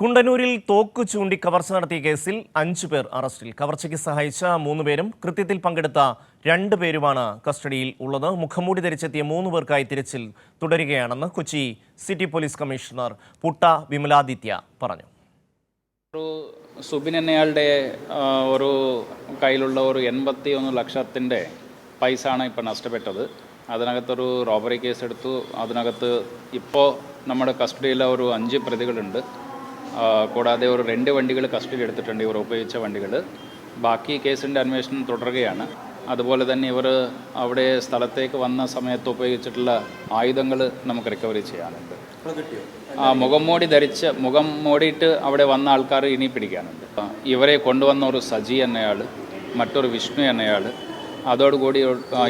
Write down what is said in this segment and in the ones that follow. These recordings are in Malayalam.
കുണ്ടന്നൂരിൽ തോക്ക് ചൂണ്ടി കവർച്ച നടത്തിയ കേസിൽ അഞ്ചു പേർ അറസ്റ്റിൽ. കവർച്ചയ്ക്ക് സഹായിച്ച മൂന്ന് പേരും കൃത്യത്തിൽ പങ്കെടുത്ത രണ്ട് പേരുമാണ് കസ്റ്റഡിയിൽ ഉള്ളത്. മുഖംമൂടി ധരിച്ചെത്തിയ മൂന്ന് പേർക്കായി തിരച്ചിൽ തുടരുകയാണെന്ന് Kochi city police commissioner Putta Vimaladitya പറഞ്ഞു. ഒരു സുബിൻ എന്നയാളുടെ ഒരു കയ്യിലുള്ള ഒരു എൺപത്തി ഒന്ന് ലക്ഷത്തിന്റെ പൈസ ആണ് ഇപ്പോൾ നഷ്ടപ്പെട്ടത്. അതിനകത്തൊരു റോബറി കേസ് എടുത്തു അതിനകത്ത് ഇപ്പോൾ നമ്മുടെ കസ്റ്റഡിയിലെ ഒരു അഞ്ച് പ്രതികളുണ്ട്. കൂടാതെ ഒരു രണ്ട് വണ്ടികൾ കസ്റ്റഡി എടുത്തിട്ടുണ്ട് ഇവർ ഉപയോഗിച്ച വണ്ടികൾ. ബാക്കി കേസിന്റെ അന്വേഷണം തുടരുകയാണ്. അതുപോലെ തന്നെ ഇവർ അവിടെ സ്ഥലത്തേക്ക് വന്ന സമയത്ത് ഉപയോഗിച്ചിട്ടുള്ള ആയുധങ്ങൾ നമുക്ക് റിക്കവറി ചെയ്യാനുണ്ട്. ആ മുഖം മൂടി ധരിച്ച് മുഖം മൂടിയിട്ട് അവിടെ വന്ന ആൾക്കാർ ഇനി പിടിക്കാനുണ്ട്. ഇവരെ കൊണ്ടുവന്ന ഒരു സജി എന്നയാൾ മറ്റൊരു വിഷ്ണു എന്നയാൾ അതോടുകൂടി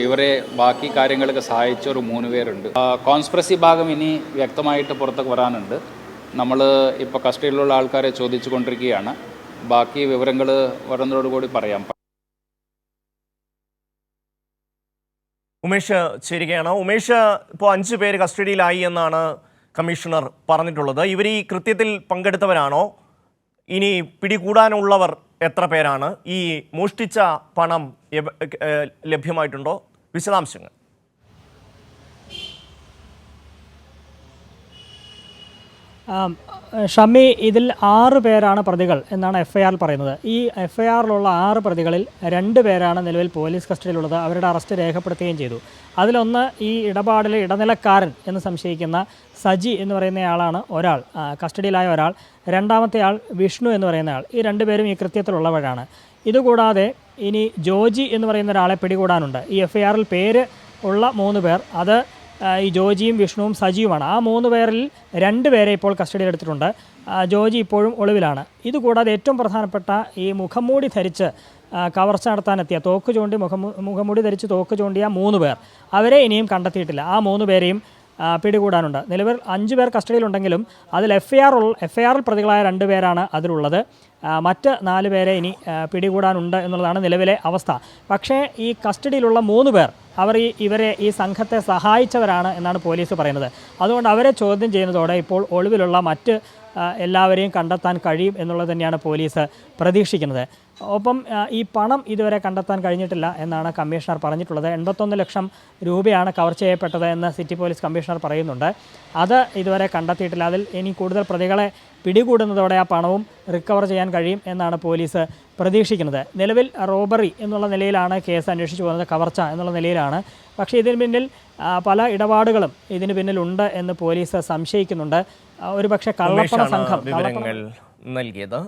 ഇവരെ ബാക്കി കാര്യങ്ങൾക്ക് സഹായിച്ച ഒരു മൂന്ന് പേരുണ്ട്. കോൺസ്പ്രസി ഭാഗം ഇനി വ്യക്തമായിട്ട് പുറത്തേക്ക് വരാനുണ്ട്. നമ്മൾ ഇപ്പോൾ കസ്റ്റഡിയിലുള്ള ആൾക്കാരെ ചോദിച്ചു കൊണ്ടിരിക്കുകയാണ് ബാക്കി വിവരങ്ങൾ വരുന്നതോടുകൂടി പറയാം. ഉമേഷ് ചേരുകയാണ്. ഉമേഷ് ഇപ്പോൾ അഞ്ച് പേര് കസ്റ്റഡിയിലായി എന്നാണ് കമ്മീഷണർ പറഞ്ഞിട്ടുള്ളത്. ഇവർ ഈ കൃത്യത്തിൽ പങ്കെടുത്തവരാണോ? ഇനി പിടികൂടാനുള്ളവർ എത്ര പേരാണ്? ഈ മോഷ്ടിച്ച പണം ലഭ്യമായിട്ടുണ്ടോ? വിശദാംശങ്ങൾ. ഷമി ഇതിൽ ആറ് പേരാണ് പ്രതികൾ എന്നാണ് എഫ് ഐ ആറിൽ പറയുന്നത്. ഈ എഫ് ഐ ആറിലുള്ള ആറ് പ്രതികളിൽ രണ്ട് പേരാണ് നിലവിൽ പോലീസ് കസ്റ്റഡിയിലുള്ളത്. അവരുടെ അറസ്റ്റ് രേഖപ്പെടുത്തുകയും ചെയ്തു. അതിലൊന്ന് ഈ ഇടപാടിലെ ഇടനിലക്കാരൻ എന്ന് സംശയിക്കുന്ന സജി എന്ന് പറയുന്നയാളാണ് ഒരാൾ കസ്റ്റഡിയിലായ ഒരാൾ. രണ്ടാമത്തെ ആൾ വിഷ്ണു എന്ന് പറയുന്നയാൾ ഈ രണ്ടുപേരും ഈ കൃത്യത്തിലുള്ളവരാണ്. ഇതുകൂടാതെ ഇനി ജോജി എന്ന് പറയുന്ന ഒരാളെ പിടികൂടാനുണ്ട്. ഈ എഫ് ഐ ആറിൽ പേര് ഉള്ള മൂന്ന് പേർ. അത് ഈ ജോജിയും വിഷ്ണുവും സജിയുമാണ് ആ മൂന്ന് പേരിൽ രണ്ട് പേരെ ഇപ്പോൾ കസ്റ്റഡിയിൽ എടുത്തിട്ടുണ്ട്. ജോജി ഇപ്പോഴും ഒളിവിലാണ്. ഇതുകൂടാതെ ഏറ്റവും പ്രധാനപ്പെട്ട ഈ മുഖംമൂടി ധരിച്ച് കവർച്ച നടത്താനെത്തിയ തോക്ക് ചൂണ്ടി മുഖം മുഖംമൂടി ധരിച്ച് തോക്ക് ചൂണ്ടിയ മൂന്ന് പേർ അവരെ ഇനിയും കണ്ടെത്തിയിട്ടില്ല. ആ മൂന്ന് പേരെയും പിടികൂടാനുണ്ട്. നിലവിൽ അഞ്ച് പേർ കസ്റ്റഡിയിലുണ്ടെങ്കിലും അതിൽ F I R F I ആറിൽ പ്രതികളായ രണ്ട് പേരാണ് അതിലുള്ളത്. മറ്റ് നാല് പേരെ ഇനി പിടികൂടാനുണ്ട് എന്നുള്ളതാണ് നിലവിലെ അവസ്ഥ. പക്ഷേ ഈ കസ്റ്റഡിയിലുള്ള മൂന്ന് പേർ അവർ ഈ ഇവരെ ഈ സംഘത്തെ സഹായിച്ചവരാണ് എന്നാണ് പോലീസ് പറയുന്നത്. അതുകൊണ്ട് അവരെ ചോദ്യം ചെയ്യുന്നതോടെ ഇപ്പോൾ ഒളിവിലുള്ള മറ്റ് എല്ലാവരെയും കണ്ടെത്താൻ കഴിയും എന്നുള്ളത് തന്നെയാണ് പോലീസ് പ്രതീക്ഷിക്കുന്നത്. ഒപ്പം ഈ പണം ഇതുവരെ കണ്ടെത്താൻ കഴിഞ്ഞിട്ടില്ല എന്നാണ് കമ്മീഷണർ പറഞ്ഞിട്ടുള്ളത്. എൺപത്തൊന്ന് ലക്ഷം രൂപയാണ് കവർ ചെയ്യപ്പെട്ടത് എന്ന് സിറ്റി പോലീസ് കമ്മീഷണർ പറയുന്നുണ്ട്. അത് ഇതുവരെ കണ്ടെത്തിയിട്ടില്ല. അതിൽ ഇനി കൂടുതൽ പ്രതികളെ പിടികൂടുന്നതോടെ ആ പണവും റിക്കവർ ചെയ്യാൻ കഴിയും എന്നാണ് പോലീസ് പ്രതീക്ഷിക്കുന്നത്. നിലവിൽ റോബറി എന്നുള്ള നിലയിലാണ് കേസ് അന്വേഷിച്ചു പോകുന്നത് കവർച്ച എന്നുള്ള നിലയിലാണ്. പക്ഷേ ഇതിന് പിന്നിൽ പല ഇടപാടുകളും ഇതിന് പിന്നിലുണ്ട് എന്ന് പോലീസ് സംശയിക്കുന്നുണ്ട്. ഒരുപക്ഷെ കള്ളപ്പണ സംഘം നൽകിയത്.